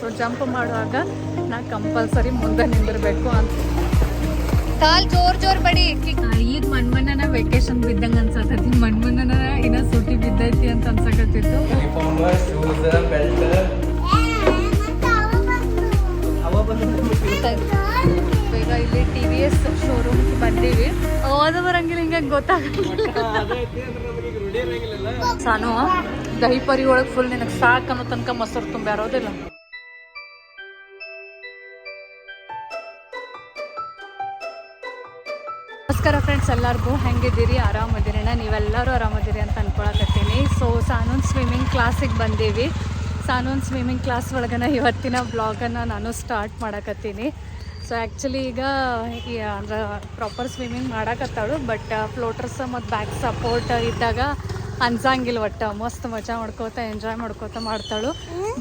So jump ಮಾಡುವಾಗ ನಾ compulsory ಮುಂದೆ ನಿಂದಿರ್ಬೇಕು ಅಂತ. ಕಾಲ್ ಜೋರ್ ಜೋರ್ ಬಡಿ. ಈಗ ಮಣ್ಮಣ್ಣನ ವೆಕೇಶನ್ ಬಿದ್ದಂಗ ಅನ್ಸತೈತಿ ಮಣ್ಮಣ್ಣನ ಇನ್ನ ಸುಟಿ ಬಿದ್ದೈತಿ ಅಂತ ಅನ್ಸಕತ್ತಿತ್ತು. ಈಗ ಇಲ್ಲಿ ಟಿ ವಿ ಎಸ್ ಶೋರೂಮ್ ಬಂದೀವಿ. ಓದ ಬರಂಗಿಲ್ಲ ಹಿಂಗ ಗೊತ್ತಾಗಂಗಿಲ್ಲ. ಸಾನು, ದಹಿ ಪರಿ ಒಳಗೆ ಫುಲ್ ನಿನಗೆ ಸಾಕು ಅನ್ನೋ ತನಕ ಮೊಸರು ತುಂಬ್ಯಾರೋದಿಲ್ಲ ನಮಸ್ಕಾರ ಫ್ರೆಂಡ್ಸ್ ಎಲ್ಲರಿಗೂ ಹೆಂಗಿದ್ದೀರಿ? ಆರಾಮದಿರಿನ? ನೀವೆಲ್ಲರೂ ಆರಾಮದಿರಿ ಅಂತ ಅನ್ಕೊಳಕತ್ತೀನಿ. ಸೊ ಸಾನೂನ್ ಸ್ವಿಮ್ಮಿಂಗ್ ಕ್ಲಾಸಿಗೆ ಬಂದೀವಿ. ಸಾನೂನ್ ಸ್ವಿಮ್ಮಿಂಗ್ ಕ್ಲಾಸ್ ಒಳಗನ ಇವತ್ತಿನ ಬ್ಲಾಗನ್ನು ನಾನು ಸ್ಟಾರ್ಟ್ ಮಾಡಕತ್ತೀನಿ. ಸೊ ಆ್ಯಕ್ಚುಲಿ ಈಗ ಅಂದ್ರೆ ಪ್ರಾಪರ್ ಸ್ವಿಮ್ಮಿಂಗ್ ಮಾಡಕತ್ತಾಳು ಬಟ್ ಫ್ಲೋಟರ್ಸ್ ಮತ್ತು ಬ್ಯಾಕ್ ಸಪೋರ್ಟ್ ಇದ್ದಾಗ ಅನ್ಸಂಗಿಲ್ಲ ಒಟ್ಟು. ಮಸ್ತ್ ಮಜಾ ಮಾಡ್ಕೋತ ಎಂಜಾಯ್ ಮಾಡ್ಕೋತ ಮಾಡ್ತಾಳು.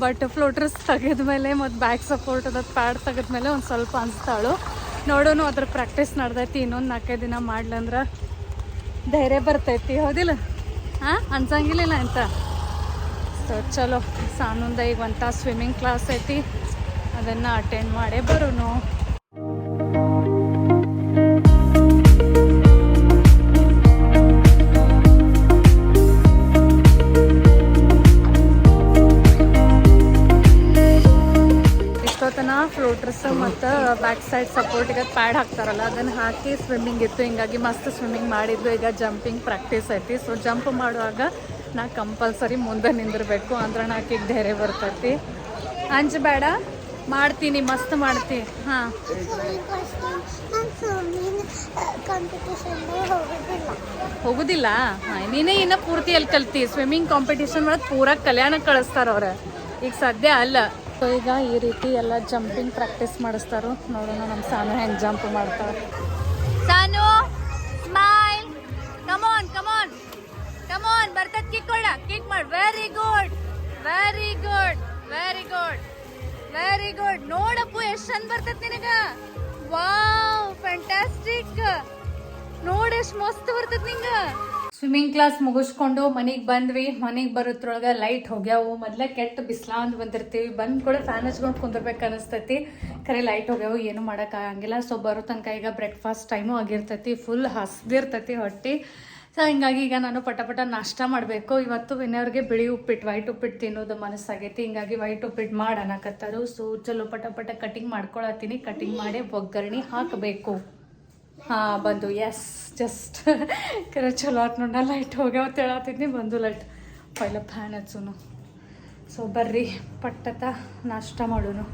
ಬಟ್ ಫ್ಲೋಟರ್ಸ್ ತೆಗೆದ್ಮೇಲೆ ಮತ್ತು ಬ್ಯಾಕ್ ಸಪೋರ್ಟ್ ಅದ ಪ್ಯಾಡ್ ತೆಗೆದ್ಮೇಲೆ ಒಂದು ಸ್ವಲ್ಪ ಅನ್ಸ್ತಾಳು. ನೋಡೋನು ಅದ್ರ ಪ್ರಾಕ್ಟೀಸ್ ನಡ್ದೈತಿ, ಇನ್ನೊಂದು ನಾಲ್ಕೈದು ದಿನ ಮಾಡ್ಲಂದ್ರೆ ಧೈರ್ಯ ಬರ್ತೈತಿ, ಹೌದಿಲ್ಲ? ಹಾಂ ಅನ್ಸಂಗಿಲ್ಲ ಅಂತ ಸೊ ಚಲೋ, ಸಾನುಂದ ಈಗ ಒಂದು ಸ್ವಿಮ್ಮಿಂಗ್ ಕ್ಲಾಸ್ ಐತಿ, ಅದನ್ನು ಅಟೆಂಡ್ ಮಾಡೇ ಬರೋನು. ಫ್ಲೋಟರ್ಸ್ ಮತ್ತು ಬ್ಯಾಕ್ ಸೈಡ್ ಸಪೋರ್ಟಿಗೆ ಪ್ಯಾಡ್ ಹಾಕ್ತಾರಲ್ಲ, ಅದನ್ನು ಹಾಕಿ ಸ್ವಿಮ್ಮಿಂಗ್ ಇತ್ತು. ಹಿಂಗಾಗಿ ಮಸ್ತ್ ಸ್ವಿಮ್ಮಿಂಗ್ ಮಾಡಿದ್ದು ಈಗ ಜಂಪಿಂಗ್ ಪ್ರಾಕ್ಟೀಸ್ ಐತಿ. ಸೊ ಜಂಪ್ ಮಾಡುವಾಗ ನಾ ಕಂಪಲ್ಸರಿ ಮುಂದೆ ನಿಂದಿರಬೇಕು. ಅಂದ್ರೆ ನಾಕೀಗ ಧೈರ್ಯ ಬರ್ತೈತಿ. ಅಂಜಬೇಡ ಮಾಡ್ತೀನಿ, ಮಸ್ತ್ ಮಾಡ್ತೀನಿ. ಹಾಂ. ಹೋಗೋದಿಲ್ಲ. ಹಾಂ, ನೀನೇ ಇನ್ನ ಪೂರ್ತಿ ಎಲ್ಲಿ ಕಲ್ತಿ? ಸ್ವಿಮ್ಮಿಂಗ್ ಕಾಂಪಿಟೇಷನ್ ಒಳಗೆ ಪೂರಾ ಕಲ್ಯಾಣ ಕಳಿಸ್ತಾರ ಅವ್ರ. ಈಗ ಸದ್ಯ ಅಲ್ಲ. ಸೊ ಈಗ ಈ ರೀತಿ ಎಲ್ಲ ಜಂಪಿಂಗ್ ಪ್ರಾಕ್ಟೀಸ್ ಮಾಡಿಸ್ತಾರೋ. ನೋಡೋಣ ನಮ್ಮ ಸಾನು ಹೆಂಗೆ ಜಂಪ್ ಮಾಡ್ತಾರೆ Sanu smile come on come on come on ಬರ್ತದ ಕಿಕ್ ಕೊಡ ಕಿಕ್ ಮಾಡಿ. Very good very good very good very good ನೋಡಪ್ಪು, ಎಷ್ಟು ಚಂದ ಬರ್ತದ ನಿನಗ. ವಾವ್ ಫ್ಯಾಂಟಾಸ್ಟಿಕ್ ನೋಡ್ ಎಷ್ಟು ಮಸ್ತ್ ಬರ್ತದ ನಿಂಗ. ಸ್ವಿಮ್ಮಿಂಗ್ ಕ್ಲಾಸ್ ಮುಗಿಸ್ಕೊಂಡು ಮನೆಗೆ ಬಂದ್ವಿ. ಮನೆಗೆ ಬರೋದ್ರೊಳಗೆ ಲೈಟ್ ಹೋಗ್ಯಾವು. ಮೊದ್ಲೇ ಕೆಟ್ಟ ಬಿಸ್ಲಾ ಅಂತ ಬಂದಿರ್ತೀವಿ. ಬಂದ್ ಕೂಡ ಫ್ಯಾನ್ ಹಚ್ಕೊಂಡು ಕುಂದಿರ್ಬೇಕು ಅನಿಸ್ತೈತಿ. ಖರೆ ಲೈಟ್ ಹೋಗ್ಯಾವು. ಏನು ಮಾಡೋಕ್ಕಾಗಂಗಿಲ್ಲ ಸೊ ಬರೋ ತನಕ ಈಗ ಬ್ರೇಕ್ಫಾಸ್ಟ್ ಟೈಮು ಆಗಿರ್ತೈತಿ. ಫುಲ್ ಹಸ್ದಿರ್ತೈತಿ ಹೊಟ್ಟಿ. ಸೊ ಹಿಂಗಾಗಿ ಈಗ ನಾನು ಪಟ ಪಟ ನಾಷ್ಟ ಮಾಡಬೇಕು. ಇವತ್ತು ಇನ್ನವ್ರಿಗೆ ಬಿಳಿ ಉಪ್ಪಿಟ್ಟು ವೈಟ್ ಉಪ್ಪಿಟ್ಟು ತಿನ್ನೋದು ಮನಸ್ಸಾಗೈತಿ. ಹಿಂಗಾಗಿ ವೈಟ್ ಉಪ್ಪಿಟ್ಟು ಮಾಡಿ ಅನ್ನಕತ್ತಾರು ಸೊ ಚಲೋ ಪಟ ಪಟ ಕಟಿಂಗ್ ಮಾಡ್ಕೊಳತ್ತೀನಿ. ಕಟಿಂಗ್ ಮಾಡಿ ಒಗ್ಗರಣೆ ಹಾಕಬೇಕು. ಹಾ, ಬಂದು ಎಸ್ ಜಸ್ಟ್ ಕರೆ ಚಲೋ ಆತ್ ನೋಡ ಲೈಟ್ ಹೋಗ್ಯಾವ ಹೇಳತ್ತಿದ್ನಿ ಬಂದು ಲೈಟ್ ಪೈಲ ಫ್ಯಾನ್ ಹಚ್ಚುನು. ಸೊ ಬರ್ರಿ, ಪಟ್ಟತ ನಾಷ್ಟ ಮಾಡೋನು.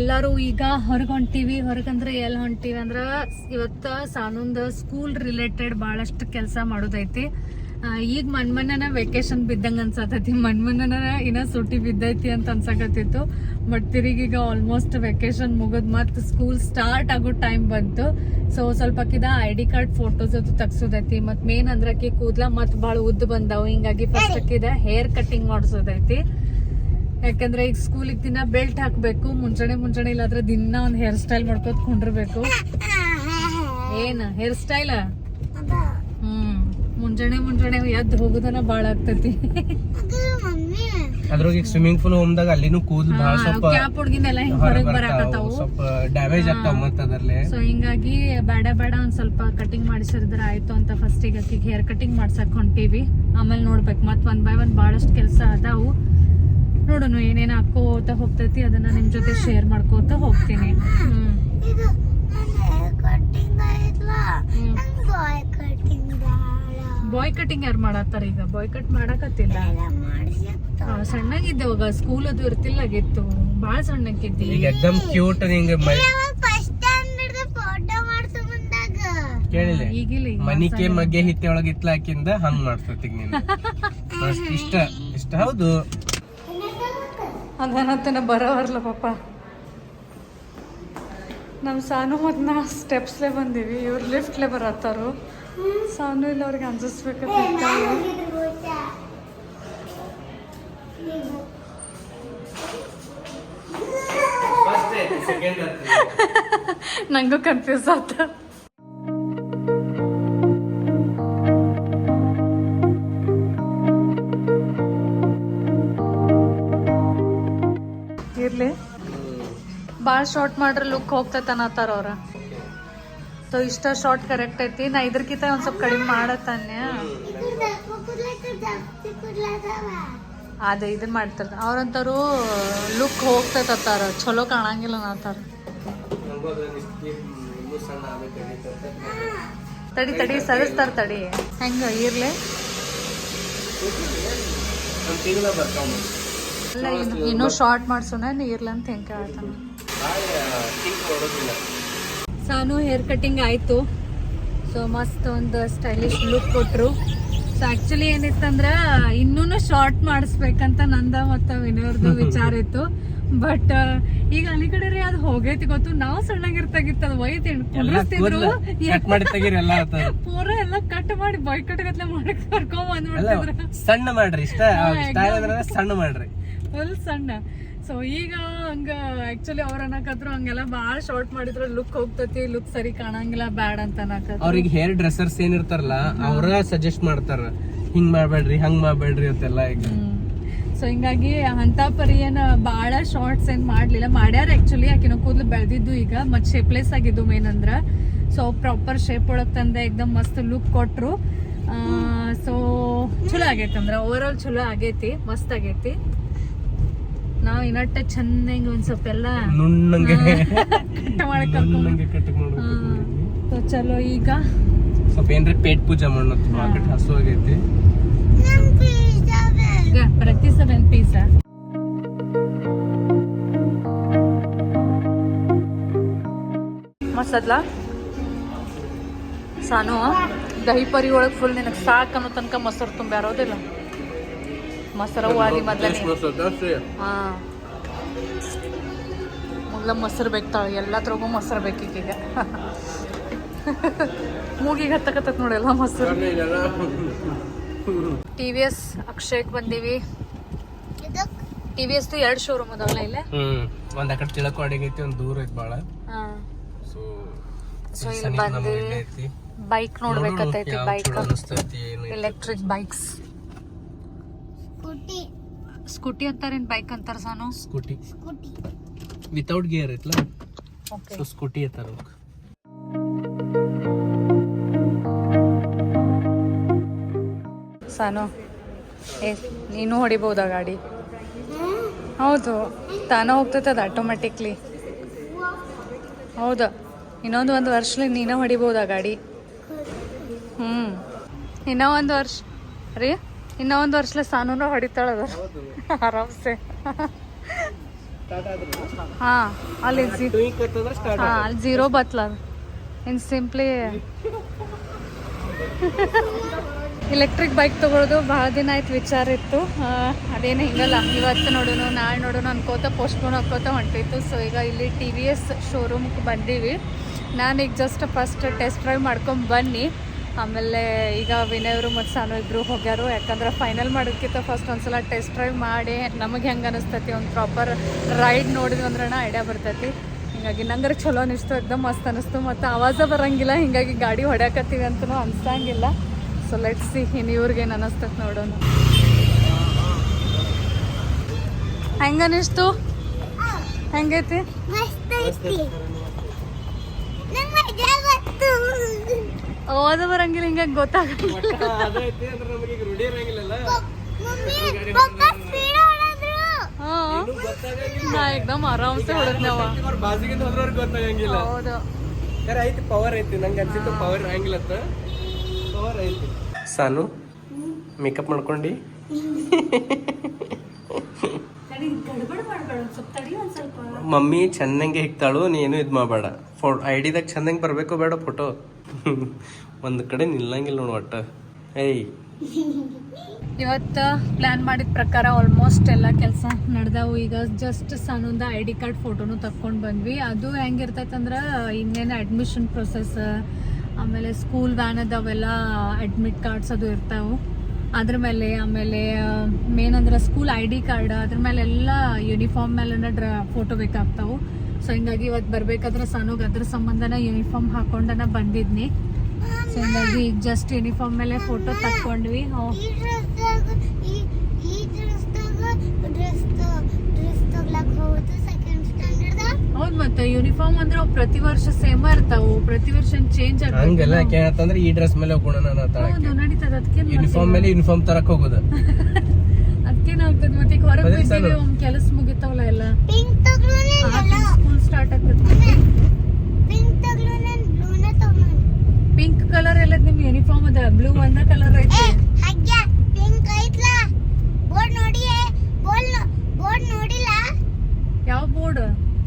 ಎಲ್ಲರೂ ಈಗ ಹೊರಗೆ ಹೊಂಟಿವಿ ಹೊರಗಂದ್ರೆ ಎಲ್ಲಿ ಹೊಂಟೀವಿ ಅಂದ್ರೆ ಇವತ್ತ ಸಾನೊಂದು ಸ್ಕೂಲ್ ರಿಲೇಟೆಡ್ ಭಾಳಷ್ಟು ಕೆಲಸ ಮಾಡೋದೈತಿ. ಈಗ ಮಣ್ಮಣ್ಣನ ವೆಕೇಶನ್ ಬಿದ್ದಂಗ ಅನ್ಸತೈತಿ. ಮಣ್ಮಣ್ಣನ ಇನ್ನ ಸುಟಿ ಬಿದ್ದೈತಿ ಅಂತ ಅನ್ಸಕತ್ತಿತ್ತು. ಬಟ್ ತಿರುಗೀಗ ಆಲ್ಮೋಸ್ಟ್ ವೆಕೇಶನ್ ಮುಗಿದ್ ಮತ್ತೆ ಸ್ಕೂಲ್ ಸ್ಟಾರ್ಟ್ ಆಗೋ ಟೈಮ್ ಬಂತು. ಸೊ ಸ್ವಲ್ಪ ಐ ಡಿ ಕಾರ್ಡ್ ಫೋಟೋಸ್ ಅದು ತಗ್ಸೋದೈತಿ. ಮತ್ ಮೇನ್ ಅಂದ್ರೆ ಆಕಿ ಕೂದ್ಲ ಮತ್ ಭಾಳ ಉದ್ದ ಬಂದಾವು. ಹಿಂಗಾಗಿ ಫಸ್ಟ್ ಅಕ್ಕಿದ ಹೇರ್ ಕಟಿಂಗ್ ಮಾಡಿಸೋದೈತಿ. ಯಾಕಂದ್ರೆ ಈಗ ಸ್ಕೂಲಿಗೆ ದಿನ ಬೆಲ್ಟ್ ಹಾಕ್ಬೇಕು. ಮುಂಜಾನೆ ಮುಂಜಾನೆ ಇಲ್ಲಾದ್ರೆ ದಿನ ಒಂದು ಹೇರ್ ಸ್ಟೈಲ್ ಮಾಡ್ಕೋತ ಕುಂಡಿರ್ಬೇಕು. ಏನು ಹೇರ್ ಸ್ಟೈಲ್ ಮುಂಜಾನೆ ಮುಂಜಾನೆ ಎದ್ದು ಹೋಗುದನ ಬಾಳ ಆಗ್ತೈತಿ. ಈಗ ಸ್ವಿಮ್ಮಿಂಗ್ ಪೂಲ್ ಹೋಮ್ದಾಗ ಅಲ್ಲಿನೂ ಕೂದಲು ಭಾಳ ಸ್ವಲ್ಪ ಕ್ಯಾಪ್ ಹುಡ್ಗಿಂದೆಲ್ಲ ಹಿಂಗ್ ಹೊರಗ್ ಬರಾಕತ್ತಾವು. ಸ್ವಲ್ಪ ಡ್ಯಾಮೇಜ್ ಆಗ್ತಾವ ಮತ್ತ ಅದರಲ್ಲಿ. ಸೊ ಹಿಂಗಾಗಿ ಬೇಡ ಬೇಡ ಒಂದ್ ಸ್ವಲ್ಪ ಕಟಿಂಗ್ ಮಾಡಿಸಿದ್ರೆ ಆಯ್ತು ಅಂತ ಫಸ್ಟ್ ಈಗ ಆಕಿಗೆ ಹೇರ್ ಕಟಿಂಗ್ ಮಾಡ್ಸಕ್ ಹೊಂಟೀವಿ. ಆಮೇಲೆ ನೋಡ್ಬೇಕು ಮತ್ ಒನ್ ಬೈ ಒನ್ ಬಹಳಷ್ಟು ಕೆಲಸ ಅದಾವು. ನೋಡೋಣ ಏನೇನು ಹಾಕೋತ ಹೋಗ್ತೈತಿ ಅದನ್ನ ನಿಮ್ ಜೊತೆ ಶೇರ್ ಮಾಡ್ಕೋತ ಹೋಗ್ತೀನಿ. ಹ್ಮ್. ಬಾಯ್ ಕಟಿಂಗ್ ಯಾರು ಮಾಡತ್ತಾರ ಈಗ? ಬಾಯ್ ಕಟ್ ಮಾಡಕತ್ತಿಲ್ಲ. ಎಲ್ಲ ಮಾಡಿಸಿತ್ತು ಸಣ್ಣಗಿದ್ದೆ ಅವಾಗ ಸ್ಕೂಲ್ ಅದು ಇರ್ತಿಲ್ಲಾಗಿತ್ತು ಬಾಳ ಸಣ್ಣಕ್ಕಿದ್ದಿ ಈಗ ಎಕ್ದಮ್ ಕ್ಯೂಟ್ ನಿಂಗೆ ಫಸ್ಟ್ ಸ್ಟ್ಯಾಂಡರ್ಡ್ ಫೋಟೋ ಮಾಡ್ಸೋ ಬಂದಾಗ. ಕೇಳಿಲ್ಲ. ಈಗಿಲ್ಲ ಈಗ ಮನಿಕೆ ಮಗ್ಗೆ ಹಿತ್ತೆ ಒಳಗೆ ಇತ್ಲಾಕಿಂದ ಹಂಗ್ ಮಾಡ್ತೈತಿ ನೀನು. ಇಷ್ಟ ಇಷ್ಟ ಹೌದು. ಅದನ್ನ ಬರೋವರ್ಲ ಪಾಪ. ನಮ್ಮ ಸಾನು ಮತ್ತು ನಾ ಸ್ಟೆಪ್ಸ್ಲೇ ಬಂದೀವಿ. ಇವ್ರು ಲಿಫ್ಟ್ಲೇ ಬರತ್ತಾರು. ಸಾನು ಇಲ್ಲ ಅವ್ರಿಗೆ ಅನ್ಸಿಸ್ಬೇಕಂತ ನಂಗೂ ಕನ್ಫ್ಯೂಸ್ ಆತ. ಇರ್ಲಿ. ಭಾಳ ಶಾರ್ಟ್ ಮಾಡ್ರೆ ಲುಕ್ ಹೋಗ್ತೈತೆ ಅನ್ನತ್ತಾರ ಅವ್ರ. ಸೊ ಇಷ್ಟ ಶಾರ್ಟ್ ಕರೆಕ್ಟ್ ಐತಿ. ನಾ ಇದ್ರಕ್ಕಿಂತ ಒಂದ್ ಸ್ವಲ್ಪ ಕಡಿಮೆ ಮಾಡತ್ತಾನೆ ಅದೇ ಇದನ್ನ ಮಾಡ್ತಾರ. ಅವ್ರಂತಾರು ಲುಕ್ ಹೋಗ್ತೈತಾರ ಚಲೋ ಕಾಣಂಗಿಲ್ಲ ಅನ್ನತಾರ. ತಡಿ ತಡಿ, ಸರಿಸ್ತಾರ ತಡಿ. ಹೆಂಗ, ಇರ್ಲಿ. ಇಲ್ಲ ಶಾರ್ಟ್ ಮಾಡ್ಸೋಣ ಇರ್ಲಿ ಅಂತ ಹೆಂಗ ಹೇಳ್ತಾನ ಸಾನು ಹೇರ್ ಕಟಿಂಗ್ ಆಯಿತು. ಸೊ ಮಸ್ತ್ ಒಂದು ಸ್ಟೈಲಿಶ್ ಲುಕ್ ಕೊಟ್ಟರು ಸೊ ಆ್ಯಕ್ಚುಲಿ ಏನಿತ್ತಂದ್ರೆ ಇನ್ನೂ ಶಾರ್ಟ್ ಮಾಡಿಸ್ಬೇಕಂತ ನಂದ ಮತ್ತು ವಿನಯರ್ದು ವಿಚಾರ ಇತ್ತು. ಬಟ್ ಈಗ ಅಲ್ಲಿ ಕಡೆ ರೀ ಅದು ಹೋಗೈತಿ ಗೊತ್ತು. ನಾವು ಸಣ್ಣಗಿರ್ತಾಗಿತ್ತು ಅದು ಎಲ್ಲ ಕುಂಡ್ರಿಸ್ತಿದ್ರು ಪೂರ ಎಲ್ಲ ಕಟ್ ಮಾಡಿ ಬೈ ಕಟ್ ಗತ್ಲೆ ಮಾಡಿ ಕರ್ಕೊಂಡ್ ಬಂದ್ಬಿಡ್ತಿದ್ರು ಸಣ್ಣ ಮಾಡ್ರಿ ಇಷ್ಟ. ಸಣ್ಣ ಮಾಡ್ರಿ. ಫುಲ್ ಸಣ್ಣ. ಸೊ ಈಗ ಹಂಗ ಆಕ್ಚುಲಿ ಅವ್ರ ಅನ್ನಕತ್ರು ಹಂಗೆಲ್ಲ ಭಾಳ ಶಾರ್ಟ್ ಮಾಡಿದ್ರೆ. ಲುಕ್ ಹೋಗ್ತತಿ ಲುಕ್ ಸರಿ ಕಾಣಂಗಿಲ್ಲ ಬ್ಯಾಡ್ ಅಂತ ಅನ್ನಕತ್ರು. ಅವ್ರಿಗೆ ಹೇರ್ ಡ್ರೆಸ್ಸರ್ಸ್ ಏನಿರ್ತಾರಲ್ಲ ಅವ್ರ ಸಜೆಸ್ಟ್ ಮಾಡ್ತಾರ. ಹಿಂಗ್ ಮಾಡ್ಬೇಡ್ರಿ ಹಂಗ್ ಮಾಡ್ಬೇಡ್ರಿ ಅಂತೆಲ್ಲ ಈಗ. ಸೊ ಹಿಂಗಾಗಿ ಅಂತ ಪರಿ ಏನ್ ಭಾಳ ಶಾರ್ಟ್ಸ್ ಏನ್ ಮಾಡ್ಲಿಲ್ಲ. ಮಾಡ್ಯಾರ ಆಕ್ಚುಲಿ ಆಕಿನ ಕೂದಲು ಬೆಳೆದಿದ್ದು ಈಗ ಮತ್ ಶೇಪ್ಲೆಸ್ ಆಗಿದ್ದು ಮೇನ್ ಅಂದ್ರ. ಸೊ ಪ್ರಾಪರ್ ಶೇಪ್ ಒಳಗ್ ತಂದೆ ಎಕ್ದಮ್ ಮಸ್ತ್ ಲುಕ್ ಕೊಟ್ರು. ಸೊ ಚಲೋ ಆಗೈತಿ ಅಂದ್ರ ಓವರ್ ಆಲ್ ಚಲೋ ಆಗೈತಿ ಮಸ್ತ್ ಆಗೈತಿ. ನಾವ್ ಇನ್ನಟ್ಟ ಚಂದ ಹಿಂಗ ಒಂದ್ ಸ್ವಲ್ಪ ಎಲ್ಲ ನುಣ್ಣಂಗೆ. ಕಟ್ ಮಾಡಕ್ ನುಣ್ಣಂಗೆ ಕಟ್ ಮಾಡ್ಬೇಕು ಚಲೋ ಈಗ. ಸ್ವಲ್ಪ ಏನ್ರಿ ಪೇಟ್ ಪೂಜೆ ಮಾಡೋದು ಮಾರ್ಕೆಟ್ ಹಸು ಆಗೈತಿ ನಮ್ ಸಲ ಈಗ ಪೀಸಾ ಮಸದ್ಲ? ಸಾನು ದಹಿ ಪರಿ ಒಳಗೆ ಫುಲ್ ನಿನಗೆ ಸಾಕು ಅನ್ನೋ ತನಕ ಮೊಸರು ತುಂಬ್ಯಾರೋದಿಲ್ಲ ಮೊಸರು ವಾಲಿ ಮೊದಲನೇ. ಹಾ. ಮೊದ್ಲ ಮೊಸರು ಬೇಕ್ತಾಳೆ ಎಲ್ಲದ್ರಾಗೂ ಮೊಸರು ಬೇಕೀಗ ಮೂಗಿಗೆ ಹತ್ತಕತ್ತತ್ ನೋಡಿ ಎಲ್ಲ ಮೊಸರು. ಟಿ ವಿ ಎಸ್ ಅಕ್ಷಯಕ್ ಬಂದೀವಿ. ಟಿ ವಿ ಎಸ್ದು ಎರಡು ಶೋರೂಮ್ ಅದಾವಲ್ಲ ಇಲ್ಲೇ? ಹ್ಮ್. ಒಂದ್ ಅಕಡೆ ತಿಳಕೋಡಿಗೆ ಐತಿ ಒಂದ್ ದೂರ ಐತಿ ಬಾಳ. ಸೊ ಇಲ್ಲಿ ಬಂದು bike ನೋಡ್ಬೇಕತ್ತೈತಿ bike electric bikes scooty. Scooty ಅಂತಾರೇನ್ bike ಅಂತಾರ Sanu? Scooty. Scooty. Without gear ಐತ್ಲ okay so scooty ಐತಾರ ಸಾನು ಏ ನೀನು ಹೊಡಿಬೋದಾ ಗಾಡಿ? ಹೌದು ತಾನೇ ಹೋಗ್ತೈತೆ ಅದು ಆಟೋಮೆಟಿಕ್ಲಿ ಹೌದು ಇನ್ನೊಂದು ಒಂದು ವರ್ಷಲಿ ನೀನೇ ಹೊಡಿಬೋದಾ ಗಾಡಿ? ಹ್ಞೂ ಇನ್ನೂ ಒಂದು ವರ್ಷ ರೀ? ಇನ್ನೂ ಒಂದು ವರ್ಷಲ ಸಾನೂನು ಹೊಡಿತಾಳದ. ಆರಾಮ್ಸೆ. ಹಾಂ, ಅಲ್ಲಿ ಹಾ, ಅಲ್ಲಿ ಜೀರೋ ಬತ್ಲದ ಇನ್ ಸಿಂಪ್ಲಿ ಎಲೆಕ್ಟ್ರಿಕ್ ಬೈಕ್ ತಗೊಳ್ಳೋದು ಭಾಳ ದಿನ ಆಯ್ತು ವಿಚಾರ ಇತ್ತು. ಅದೇನು ಹಿಂಗಲ್ಲ. ಇವತ್ತು ನೋಡೋಣ ನಾಳೆ ನೋಡೋಣ ಅನ್ಕೋತ ಪೋಸ್ಟ್ಪೋನ್ ಹಾಕೋತ ಹೊಂಟಿತ್ತು ಸೊ ಈಗ ಇಲ್ಲಿ ಟಿ ವಿ ಎಸ್ ಶೋರೂಮ್ಗೆ ಬಂದೀವಿ. ನಾನು ಈಗ ಜಸ್ಟ್ ಫಸ್ಟ್ ಟೆಸ್ಟ್ ಡ್ರೈವ್ ಮಾಡ್ಕೊಂಡು ಬನ್ನಿ. ಆಮೇಲೆ ಈಗ ವಿನಯವರು ಮತ್ತು ಸಾನು ಇಬ್ಬರು ಹೋಗ್ಯಾರು. ಯಾಕಂದ್ರೆ ಫೈನಲ್ ಮಾಡೋದಕ್ಕಿಂತ ಫಸ್ಟ್ ಒಂದ್ಸಲ ಟೆಸ್ಟ್ ಡ್ರೈವ್ ಮಾಡಿ ನಮಗೆ ಹೆಂಗೆ ಅನಿಸ್ತೈತಿ? ಒಂದು ಪ್ರಾಪರ್ ರೈಡ್ ನೋಡಿದ್ವಿ ಅಂದ್ರೆ ಐಡಿಯಾ ಬರ್ತೈತಿ. ಹಿಂಗಾಗಿ ನಂಗರ ಚಲೋ ಅನಿಸ್ತು, ಎಕ್ದಮ್ ಮಸ್ತ್ ಅನಿಸ್ತು. ಮತ್ತು ಆವಾಜ ಬರೋಂಗಿಲ್ಲ, ಹಿಂಗಾಗಿ ಗಾಡಿ ಹೊಡ್ಯಾಕತ್ತೀವಿ ಅಂತಲೂ ಅನ್ಸಂಗಿಲ್ಲ ಸೊ ಲೆಟ್ಸ್ ಸಿ ಇನ್ನು ಇವ್ರಿಗೇನು ಅನಿಸ್ತೈತಿ ನೋಡೋಣ. ಹೆಂಗೆ ಅನಿಸ್ತು? ಹೆಂಗೈತಿ? ಆವಾಜ ಬರಂಗಿಲ್ಲ ಹಿಂಗ ಗೊತ್ತಾಗಂಗಿಲ್ಲ. ನಾ ಎಕ್ದಮ್ ಆರಾಮ್ಸೆ ಹೊಡೆದ್ನವ ಹೋದ್ರವ್ರಿಗೆ ಗೊತ್ತಾಗಂಗಿಲ್ಲ. ಹೌದು. ಕರೆ ಐತಿ ಪವರ್ ಐತಿ ನಂಗೆ ಅನ್ಸಿತ್ತು ಪವರ್ ಇರಂಗಿಲ್ಲ ಅಂತ. ಪವರ್ ಐತಿ. ಸಾನು ಮೇಕಪ್ ಮಾಡ್ಕೊಂಡಿ. ಮಮ್ಮಿ ಚೆನ್ನಂಗೆ ಹಿಕ್ತಾಳು ನೀನು ಇದು ಮಾಡಬೇಡ ಫೋ ಐ ಡಿದಾಗ ಚಂದಂಗೆ ಬರಬೇಕು ಬೇಡ ಫೋಟೋ ಒಂದು ಕಡೆ ನಿಲ್ಲಂಗಿಲ್ಲ ನೋಡಿ ಒಟ್ಟು. ಏಯ್. ಇವತ್ತು ಪ್ಲ್ಯಾನ್ ಮಾಡಿದ ಪ್ರಕಾರ ಆಲ್ಮೋಸ್ಟ್ ಎಲ್ಲ ಕೆಲಸ ನಡೆದವು. ಈಗ ಜಸ್ಟ್ ಸಣ್ಣದ ಐ ಡಿ ಕಾರ್ಡ್ ಫೋಟೋನು ತಕ್ಕೊಂಡು ಬಂದ್ವಿ. ಅದು ಹೆಂಗಿರ್ತೈತಂದ್ರೆ ಇನ್ನೇನು ಅಡ್ಮಿಷನ್ ಪ್ರೊಸೆಸ್ ಆಮೇಲೆ ಸ್ಕೂಲ್ ವ್ಯಾನ್ ಅದಾವೆಲ್ಲ ಅಡ್ಮಿಟ್ ಕಾರ್ಡ್ಸ್ ಅದು ಇರ್ತಾವೆ. ಅದ್ರ ಮೇಲೆ, ಆಮೇಲೆ ಮೇನ್ ಅಂದ್ರೆ ಸ್ಕೂಲ್ ಐ ಡಿ ಕಾರ್ಡ್ ಅದ್ರ ಮೇಲೆ ಎಲ್ಲ ಯೂನಿಫಾರ್ಮ್ ಮೇಲೆ ಡ್ರ ಫೋಟೋ ಬೇಕಾಗ್ತಾವು. ಸೊ ಹಿಂಗಾಗಿ ಇವತ್ತು ಬರ್ಬೇಕಾದ್ರೆ ಸಣ್ಣಗೆ ಅದ್ರ ಸಂಬಂಧನ ಯೂನಿಫಾರ್ಮ್ ಹಾಕೊಂಡನ ಬಂದಿದ್ನಿ. ಸೊ ಹಿಂಗಾಗಿ ಈಗ ಜಸ್ಟ್ ಯೂನಿಫಾರ್ಮ್ ಮೇಲೆ ಫೋಟೋ ತಕ್ಕೊಂಡ್ವಿ. ಹೌದ್ ಮತ್ತೆ ಯೂನಿಫಾರ್ಮ್ ಅಂದ್ರೆ ಅವು ಪ್ರತಿ ವರ್ಷ ಸೇಮ ಇರ್ತಾವು. ಪ್ರತಿ ವರ್ಷ ಚೇಂಜ್ ಹಂಗೆಲ್ಲ ಕೇಳತ್ತಂದ್ರೆ ಈ ಡ್ರೆಸ್ ಮೇಲೆ ಹೋಗೋಣ ನಾನು ಹೌದು ನಡೀತದ. ಅದಕ್ಕೆ ಯೂನಿಫಾರ್ಮ್ ಮೇಲೆ ಯೂನಿಫಾರ್ಮ್ ತರಕ್ ಹೋಗೋದು. ಅದಕ್ಕೆ ಆಗ್ತದ ಮತ್ತೆ ಈಗ ಹೊರಗೆ ಒಂದು ಕೆಲಸ ಮುಗಿತಾವಲ್ಲ ಎಲ್ಲ ಪಿಂಕ್ ತಗೊಳ್ಳೋಣ ಸ್ಕೂಲ್ ಸ್ಟಾರ್ಟ್ ಆಗ್ತದೆ ಪಿಂಕ್ ತಗೊಳ್ಳೋಣ ಬ್ಲೂನ ತಗೊಳ್ಳೋಣ ಪಿಂಕ್ ಕಲರ್ ಎಲ್ಲ ನಿಮ್ ಯೂನಿಫಾರ್ಮ್ ಅದ? ಬ್ಲೂ ಒಂದ ಕಲರ್ ಐತಿ ಹಾಗ್ಯ ಪಿಂಕ್ ಐತ್ಲಾ. ಬೋರ್ಡ್ ನೋಡಿ ಬೋರ್ಡ್ ಬೋರ್ಡ್ ನೋಡಿಲ್ಲ? ಯಾವ ಬೋರ್ಡ್?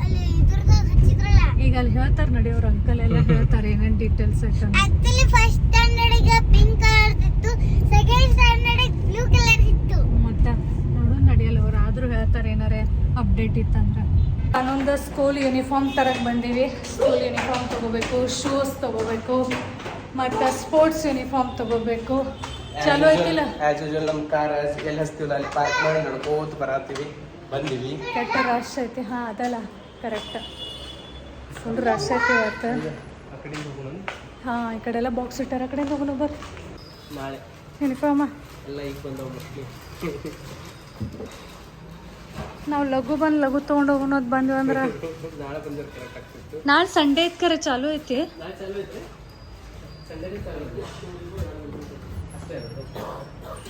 ಅಲ್ಲಿ ಇದ್ರದಾಗ ಹಚ್ಚಿದ್ರಲ್ಲ. ಈಗ ಅಲ್ಲಿ ಹೇಳ್ತಾರ ನೋಡಿ ಅವ್ರ ಅಂಕಲ್ ಎಲ್ಲ ಹೇಳ್ತಾರೆ ಏನೇನ್ ಡೀಟೇಲ್ಸ್ ಐತೆ ಆಕ್ಚುಲಿ ಫಸ್ಟ್ ಸ್ಟ್ಯಾಂಡರ್ಡ್ಗೆ ಪಿಂಕ್ ಕಲರ್ ಇತ್ತು. ಸೆಕೆಂಡ್ ಸ್ಟ್ಯಾಂಡರ್ಡ್ ಬ್ಲೂ ಕಲರ್ ಇತ್ತು. ಮತ್ತ ನೋಡು ನಡೆಯಲ್ಲ ಅವ್ರು ಆದ್ರೂ ಹೇಳ್ತಾರೆ ಏನಾರೆ ಅಪ್ಡೇಟ್ ಇತ್ತಂದ್ರೆ. ನಾನೊಂದು ಸ್ಕೂಲ್ ಯೂನಿಫಾರ್ಮ್ ತರಕ್ ಬಂದೀವಿ. ಸ್ಕೂಲ್ ಯೂನಿಫಾರ್ಮ್ ತಗೋಬೇಕು ಶೂಸ್ ತಗೋಬೇಕು. ಮತ್ತು ಸ್ಪೋರ್ಟ್ಸ್ ಯೂನಿಫಾರ್ಮ್ ತಗೋಬೇಕು. ಚಲೋ ಐತಿಲ್ಲ? ಆಸ್ ಯೂಶುವಲ್ ನಮ್ಮ ಕಾರ್ ಎಲ್ಲಿ ಹಚ್ತೀವಲ್ಲ ಅಲ್ಲಿ ಪಾರ್ಕ್ ಮಾಡಿ ನಡ್ಕೋತ ಬರತ್ತೀವಿ ಬಂದಿವಿ. ಕೆಟ್ಟ ರಶ್ ಐತಿ. ಹಾಂ ಅದಲ್ಲ. ಕರೆಕ್ಟ್ ಫುಲ್ ರಶ್ ಐತಿ ಇವತ್ತು. ಹಾಂ ಈ ಕಡೆ ಎಲ್ಲ ಬಾಕ್ಸ್ ಇಟ್ಟಾರ ಆ ಕಡೆ ಹೋಗೋಣ ಬರ್ರಿ. ನಾಳೆ. ಯೂನಿಫಾರ್ಮ ಎಲ್ಲ ಈಗ ಬಂದವು ನಾವು ಲಘು ಬಂದು ಲಘು ತೊಗೊಂಡು ಹೋಗೋಣ ಬಂದ್ವಿ ಅಂದ್ರೆ. ನಾಳೆ ಸಂಡೇ ಐತ್. ಕರೆ ಚಾಲು ಐತಿ ನಾಳೆ ಅಕ್ಕಿ ಅಷ್ಟೇ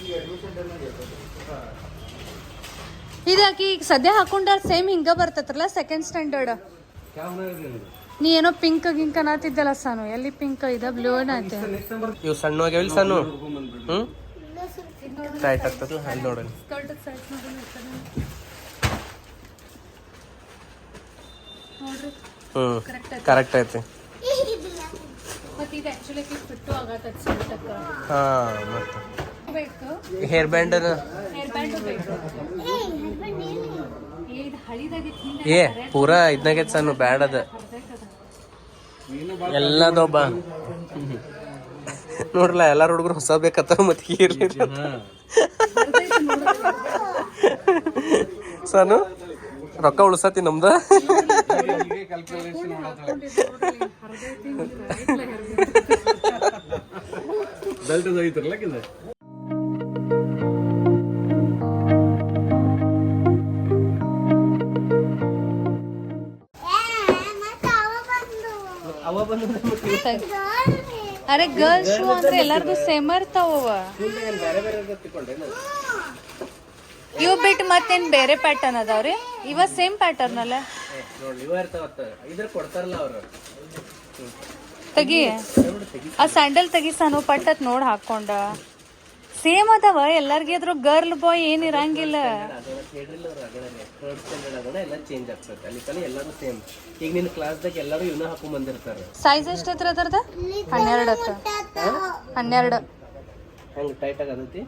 ಈಗ ಅಡ್ಮಿಷನ್ ಇದಾಕಿ ಈಗ ಸದ್ಯ ಹಾಕೊಂಡಾರ ಸೇಮ್ ಹಿಂಗ ಬರ್ತತ್ರಲ್ಲ ಸೆಕೆಂಡ್ ಸ್ಟ್ಯಾಂಡರ್ಡ್ ನೀ ಏನೋ ಪಿಂಕ್ ಗಿಂಕ್ ಅನ್ನತ್ತಿದ್ದಲ್ಲ ಸಾನು. ಎಲ್ಲಿ ಪಿಂಕ್ ಇದ ಬ್ಲೂ ಏನೈತೆ ಇವು ಸಣ್ಣ ಸಣ್ಣ ಹ್ಞೂ ಟೈಟ್ ಆಗ್ತದಲ್ಲ ಅಲ್ಲಿ ನೋಡೋಣ. ಹ್ಞೂ ಐತೆ ಕರೆಕ್ಟ್ ಐತಿ ಮತ್ತೆ ಇದು ಆಕ್ಚುಲಿ ಫಿಟ್ಟು ಆಗತ್ತದ ಸೆಂಟಕ್ಕ ಹಾಂ ಮತ್ತೆ? ಬೇಕು. ಹೇರ್ ಬ್ಯಾಂಡ್ ಹೇರ್ ಬ್ಯಾಂಡು ಬೇಕು. ಏ, ಇದು ಹಳಿದಾಗಿತ್ತು ಹಿಂದೆ ಏ ಪೂರಾ ಇದ್ನಾಗೆ ಸಣ್ಣ ಬ್ಯಾಡ್ ಅದ. ಎಲ್ಲದೊಬ್ಬ. ನೋಡ್ರಲ್ಲ ಎಲ್ಲಾರ ಹುಡುಗರು ಹೊಸ ಬೇಕತ್ತ ಮತ್ತೆ ಇರ್ಲಿ ಸಾನು ರೊಕ್ಕ ಉಳಿಸತಿ ನಮ್ದು? ಮತ್ತೆ ಅವ ಬಂದು ಅವ ಬಂದ ಅರೆ ಗರ್ಲ್ಸ್ ಶೂ ಅಂದ್ರೆ ಎಲ್ಲಾರ್ದು ಸೇಮ್ ಇರ್ತಾವ ಬೇರೆ ಬೇರೆ ತಿಳ್ಕೊಂಡೇನು ಇವ್ ಬಿಟ್ಟು ಮತ್ತೇನ್ ಬೇರೆ ಪ್ಯಾಟರ್ನ್ ಅದಾವ್ರಿ? ಇವ ಸೇಮ್ ಪ್ಯಾಟರ್ನ್ ಅಲ್ಲ ನೋಡಿ ಇವ ಇರ್ತಾವತ್ತ ಇದ್ರ ಕೊಡ್ತಾರಲ್ಲ ಅವ್ರು ತೆಗಿ ಆ ಸ್ಯಾಂಡಲ್ ತೆಗಿ ಸಾನು ಪಟ್ಟತ್ ನೋಡ್ ಹಾಕೊಂಡ ಸೇಮ್ ಅದಾವ ಎಲ್ಲಾರ್ಗಿ ಅದ್ರ ಗರ್ಲ್ ಬಾಯ್ ಏನ್ ಇರಂಗಿಲ್ಲ ಚೇಂಜ್ ಆಗ್ತದೆ ಅಲ್ಲಿ ತನಕ ಎಲ್ಲರೂ ಸೇಮ್ ಈಗ ನಿನ್ನ ಕ್ಲಾಸ್ದಾಗ ಎಲ್ಲರೂ ಇವನ್ನ ಹಾಕೊಂಡ್ ಬಂದಿರ್ತಾರೆ ಸೈಜ್ ಎಷ್ಟ್ ಹತ್ರ ಅದ್ರದ ಹನ್ನೆರಡು ಹತ್ರ ಹನ್ನೆರಡು ಹೆಂಗ್ ಟೈಟ್ ಆಗತೈತಿ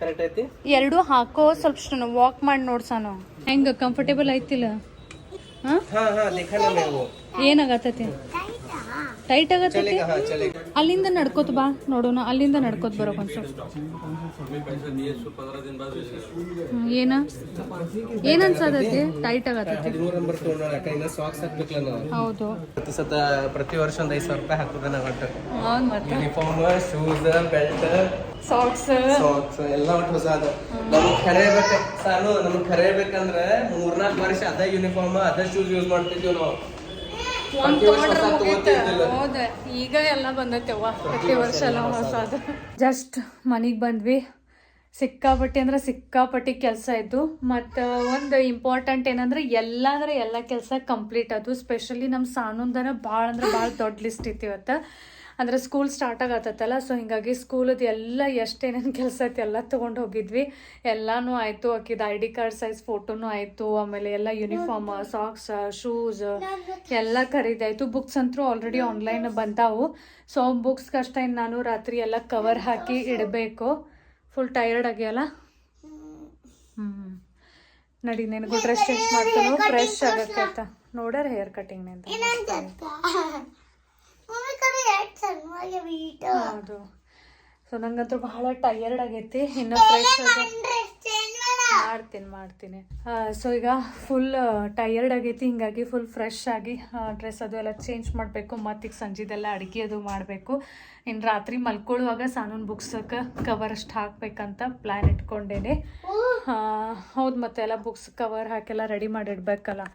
ಕರೆಕ್ಟ್ ಐತಿ? ಎರಡು ಹಾಕೋ ಸ್ವಲ್ಪ ವಾಕ್ ಮಾಡಿ ನೋಡ್ಸಾನು ಹೆಂಗ ಕಂಫರ್ಟೇಬಲ್ ಐತಿಲ್ಲ ಹಾ? ಏನಾಗತ್ತೈತಿ? ಟೈಟ್ ಆಗತ್ತೆ ಅಲ್ಲಿಂದ ನಡ್ಕೋತ ಬಾ ನೋಡೋಣ ಅಲ್ಲಿಂದ ನಡ್ಕೋತ ಬರೋ ಹ್ಮ್, ಏನ? ಏನ್ ಅನ್ಸತೈತಿ ಟೈಟ್ ಆಗತ್ತೆ ಹೌದು. ಪ್ರತಿ ಸತ ಪ್ರತಿ ವರ್ಷ ಒಂದ್ ಐದು ಸಾವಿರ ರೂಪಾಯಿ ಹಾಕೋದ ನಾವು ಒಟ್ಟು. ಹೌದ್ ಮತ್ತೆ? Uniform shoes belt socks socks ಎಲ್ಲ ಒಟ್ಟು ಹೊಸ ಅದ. ನಮ್ಗೆ ಖರೆ ಬೇಕ ಸಾನು ನಮ್ಗೆ ಖರೆ ಬೇಕಂದ್ರೆ ಮೂರ್ನಾಲ್ಕು ವರ್ಷ ಅದ ಯೂನಿಫಾರ್ಮ್ ಅದ ಶೂಸ್ ಯೂಸ್ ಮಾಡ್ತಿದ್ವಿ ನಾವು. ಈಗ ಎಲ್ಲ ಬಂದೈತೆವ್ವ ಪ್ರತಿ ವರ್ಷ ಎಲ್ಲ ಹೊಸದು. ಜಸ್ಟ್ ಮನೆಗೆ ಬಂದ್ವಿ. ಸಿಕ್ಕಾಪಟ್ಟಿ ಅಂದ್ರೆ ಸಿಕ್ಕಾಪಟ್ಟಿ ಕೆಲಸ ಇದ್ದು. ಮತ್ತು ಒಂದು ಇಂಪಾರ್ಟೆಂಟ್ ಏನಂದ್ರೆ ಎಲ್ಲ ಅಂದ್ರೆ ಎಲ್ಲ ಕೆಲಸ ಕಂಪ್ಲೀಟ್ ಅದು ಸ್ಪೆಷಲಿ ನಮ್ಮ ಸಾನುಂದನ ಭಾಳ ಅಂದ್ರೆ ಭಾಳ ದೊಡ್ಡ ಲಿಸ್ಟ್ ಇತ್ತು ಇವತ್ತು. ಅಂದ್ರೆ ಸ್ಕೂಲ್ ಸ್ಟಾರ್ಟ್ ಆಗತ್ತಲ್ಲ ಸೊ ಹಿಂಗಾಗಿ ಸ್ಕೂಲದ್ದು ಎಲ್ಲ ಎಷ್ಟೇನೇನು ಕೆಲಸ ಐತೆ ಎಲ್ಲ ತೊಗೊಂಡು ಹೋಗಿದ್ವಿ. ಎಲ್ಲನೂ ಆಯಿತು ಆಕಿದ ಐ ಡಿ ಕಾರ್ಡ್ ಸೈಜ್ ಫೋಟೋನು ಆಯಿತು ಆಮೇಲೆ ಎಲ್ಲ ಯೂನಿಫಾರ್ಮ್ ಸಾಕ್ಸ್ ಶೂಸ್ ಎಲ್ಲ ಖರೀದಾಯಿತು ಬುಕ್ಸ್ ಅಂತೂ ಆಲ್ರೆಡಿ ಆನ್ಲೈನ್ ಬಂದಾವು. ಸೊ ಬುಕ್ಸ್ಗಷ್ಟೇ ಇನ್ನು ನಾನು ರಾತ್ರಿ ಎಲ್ಲ ಕವರ್ ಹಾಕಿ ಇಡಬೇಕು. ಫುಲ್ ಟೈರ್ಡ್ ಆಗ್ಯಲ್ಲ ಹ್ಞೂ ನಡಿ ನಿನಗೂ ಡ್ರೆಸ್ ಚೇಂಜ್ ಮಾಡ್ತಾನು ಫ್ರೆಶ್ ಆಗಕ್ಕೆ ನೋಡ್ಯಾರ ಹೇರ್ ಕಟಿಂಗ್ನಿಂದ ಮಮ್ಮಿ ಕಡೆ ಎರಡು ಸಣ್ಣವಾಗಿ ಬೀಟು ಹೌದು. ಸೊ ನಂಗಂತೂ ಬಹಳ ಟಯರ್ಡ್ ಆಗೈತಿ. ಇನ್ನು ಮಾಡ್ತೀನಿ ಮಾಡ್ತೀನಿ. ಸೊ ಈಗ ಫುಲ್ ಟಯರ್ಡ್ ಆಗೈತಿ. ಹಿಂಗಾಗಿ ಫುಲ್ ಫ್ರೆಶ್ ಆಗಿ ಡ್ರೆಸ್ ಅದು ಎಲ್ಲ ಚೇಂಜ್ ಮಾಡಬೇಕು. ಮತ್ತೀಗ ಸಂಜೆದೆಲ್ಲ ಅಡುಗೆ ಅದು ಮಾಡಬೇಕು. ಇನ್ನು ರಾತ್ರಿ ಮಲ್ಕೊಳ್ಳುವಾಗ ಸಾನೂನ್ ಬುಕ್ಸಕ್ಕೆ ಕವರ್ ಅಷ್ಟು ಹಾಕ್ಬೇಕಂತ ಪ್ಲ್ಯಾನ್ ಇಟ್ಕೊಂಡೇನೆ. ಹೌದು ಮತ್ತೆ ಎಲ್ಲ ಬುಕ್ಸ್ ಕವರ್ ಹಾಕೆಲ್ಲ ರೆಡಿ ಮಾಡಿ ಇಡ್ಬೇಕಲ್ಲ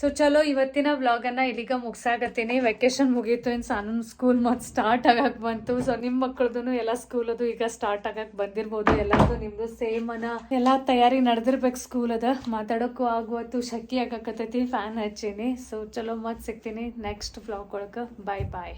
ಸೊ ಚಲೋ, ಇವತ್ತಿನ ವ್ಲಾಗನ್ನು ಇಲ್ಲಿಗ ಮುಗಿಸಾಗತ್ತೀನಿ ವೆಕೇಶನ್ ಮುಗೀತು. ಇನ್ ಸಾನು ಸ್ಕೂಲ್ ಮತ್ತು ಸ್ಟಾರ್ಟ್ ಆಗಕ್ಕೆ ಬಂತು. ಸೊ ನಿಮ್ಮ ಎಲ್ಲ ಸ್ಕೂಲ್ ಅದು ಈಗ ಸ್ಟಾರ್ಟ್ ಆಗಕ್ಕೆ ಬಂದಿರ್ಬೋದು. ಎಲ್ಲಾರ್ದು ನಿಮ್ದು ಸೇಮ್ ಅನ್ನ ಎಲ್ಲ ತಯಾರಿ ನಡೆದಿರ್ಬೇಕು ಸ್ಕೂಲ್ ಅದ. ಮಾತಾಡೋಕ್ಕೂ ಆಗುವತ್ತು ಶಕ್ತಿ ಆಗಕತ್ತೈತಿ. ಫ್ಯಾನ್ ಹಚ್ಚೀನಿ. ಸೊ ಚಲೋ ಮತ್ತು ಸಿಗ್ತೀನಿ ನೆಕ್ಸ್ಟ್ ವ್ಲಾಗ್ ಒಳಗೆ. ಬಾಯ್ ಬಾಯ್